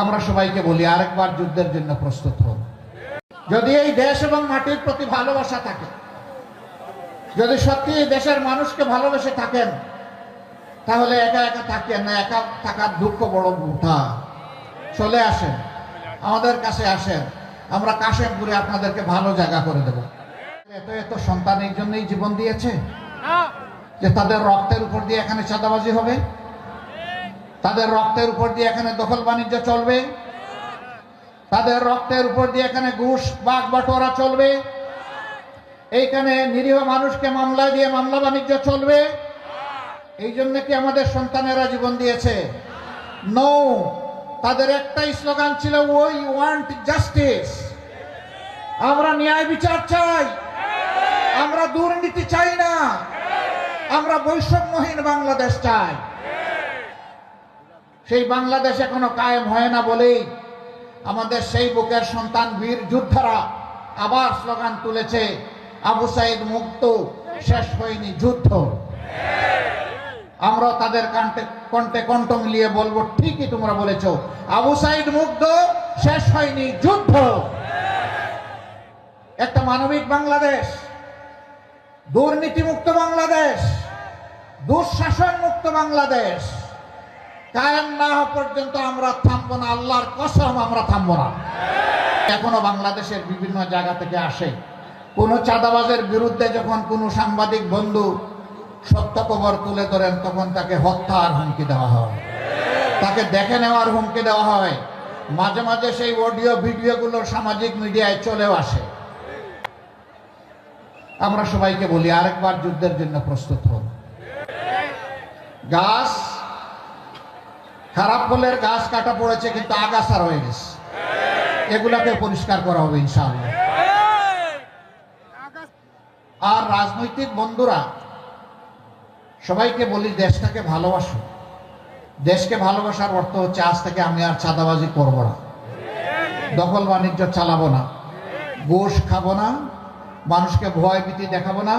আমরা সবাইকে বলি, আরেকবার যুদ্ধের জন্য প্রস্তুত হন। যদি এই দেশ এবং মাটির প্রতি ভালোবাসা থাকে, যদি সত্যি দেশের মানুষকে ভালোবেসে থাকেন, তাহলে একা একা থাকেন না, একা থাকার দুঃখ বড় উঠা চলে আসেন, আমাদের কাছে আসেন, আমরা কাশেমপুরে আপনাদেরকে ভালো জায়গা করে দেব। এত এত সন্তান এই জন্যই জীবন দিয়েছে, যে তাদের রক্তের উপর দিয়ে এখানে চাঁদাবাজি হবে। তাদের রক্তের উপর দিয়ে এখানে দখল বাণিজ্য চলবে। তাদের রক্তের উপর দিয়ে এখানে ঘুষ, বাঘ, বাটোয়ারা চলবে। এইখানে নিরীহ মানুষকে মামলা দিয়ে মামলা বাণিজ্য চলবে। এই জন্য কি আমাদের সন্তানেরা জীবন দিয়েছে? নৌ তাদের একটাই স্লোগান ছিল ওই ওয়ান্ট জাস্টিস আমরা ন্যায় বিচার চাই। আমরা দুর্নীতি চাই না। আমরা বৈষম্যহীন বাংলাদেশ চাই। সেই বাংলাদেশ এখনও কায়েম হয় না বলেই আমাদের সেই বুকের সন্তান বীর যোদ্ধারা আবার স্লোগান তুলেছে, আবু সাইদ মুক্ত, শেষ হয়নি যুদ্ধ। আমরা তাদের কণ্ঠে কণ্ঠে কণ্ঠ মিলিয়ে বলব, ঠিকই তোমরা বলেছ, আবু সাইদ মুগ্ধ শেষ হয়নি যুদ্ধ। একটা মানবিক বাংলাদেশ, দুর্নীতিমুক্ত বাংলাদেশ দুঃশাসন মুক্ত বাংলাদেশ কায়েম না হওয়া পর্যন্ত আমরা থামবো না। আল্লাহর কসম আমরা থামবো না। এখনও বাংলাদেশের বিভিন্ন জায়গা থেকে আসে। কোনো চাঁদাবাজের বিরুদ্ধে যখন কোনো সাংবাদিক বন্ধু সত্য খবর তুলে ধরেন, তখন তাকে হত্যার হুমকি দেওয়া হয়। তাকে দেখে নেওয়ার হুমকি দেওয়া হয়। মাঝে মাঝে সেই অডিও, ভিডিওগুলো সামাজিক মিডিয়ায় চলেও আসে। আমরা সবাইকে বলি, আরেকবার যুদ্ধের জন্য প্রস্তুত হন। গাছ খারাপ ফলের গাছ কাটা পড়েছে, কিন্তু আগাছা রয়ে গেছে এগুলাকে পরিষ্কার করা হবে, ইনশাআল্লাহ। আর রাজনৈতিক বন্ধুরা, সবাইকে বলি, দেশটাকে ভালোবাসো। দেশকে ভালোবাসার অর্থ হচ্ছে, আজ থেকে আমি আর চাঁদাবাজি করব না। দখল বাণিজ্য চালাবো না। ঘুষ খাব না। মানুষকে ভয় ভীতি দেখাবো না।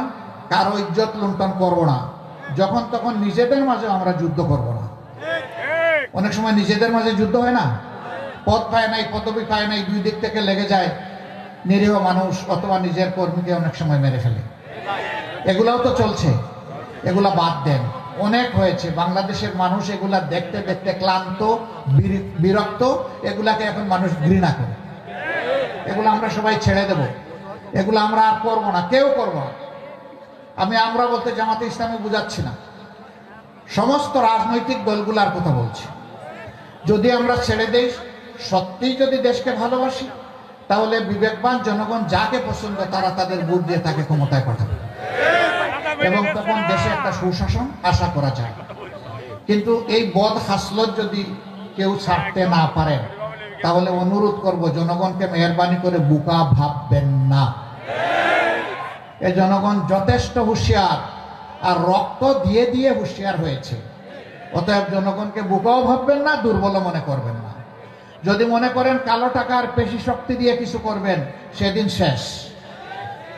কারও ইজ্জত লুণ্ঠন করব না। যখন তখন নিজেদের মাঝে আমরা যুদ্ধ করব না। অনেক সময় নিজেদের মাঝে যুদ্ধ হয় না। পদ পায় নাই, পদবি পায় নাই, দুই দিক থেকে লেগে যায়। নিরীহ মানুষ অথবা নিজের কর্মীকে অনেক সময় মেরে ফেলে। এগুলাও তো চলছে। এগুলা বাদ দেন। অনেক হয়েছে। বাংলাদেশের মানুষ এগুলা দেখতে দেখতে ক্লান্ত বিরক্ত। এগুলাকে এখন মানুষ ঘৃণা করে। এগুলো আমরা সবাই ছেড়ে দেব। এগুলো আমরা আর করব না। কেউ করব না। আমি আমরা বলতে জামাতে ইসলামী বুঝাচ্ছি না। সমস্ত রাজনৈতিক দলগুলার কথা বলছি। যদি আমরা ছেড়ে দেই, সত্যিই যদি দেশকে ভালোবাসি, তাহলে বিবেকবান জনগণ যাকে পছন্দ, তারা তাদের ভোট দিয়ে তাকে ক্ষমতায় পাঠাবে। এবং তখন দেশে একটা সুশাসন আশা করা যায়। কিন্তু এই বদ হাসলত যদি কেউ ছাড়তে না পারেন তাহলে অনুরোধ করব, জনগণকে মেহরবানি করে বুকা ভাববেন না। এ জনগণ যথেষ্ট হুঁশিয়ার, আর রক্ত দিয়ে দিয়ে হুঁশিয়ার হয়েছে। অতএব জনগণকে বোকাও ভাববেন না দুর্বল মনে করবেন না। যদি মনে করেন কালো টাকার পেশি শক্তি দিয়ে কিছু করবেন, সেদিন শেষ।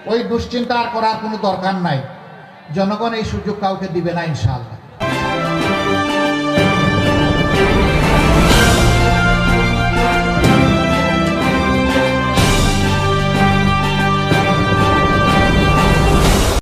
ওই দুশ্চিন্তা আর করার কোনো দরকার নাই। জনগণ এই সুযোগ কাউকে দিবে না, ইনশাআল্লাহ।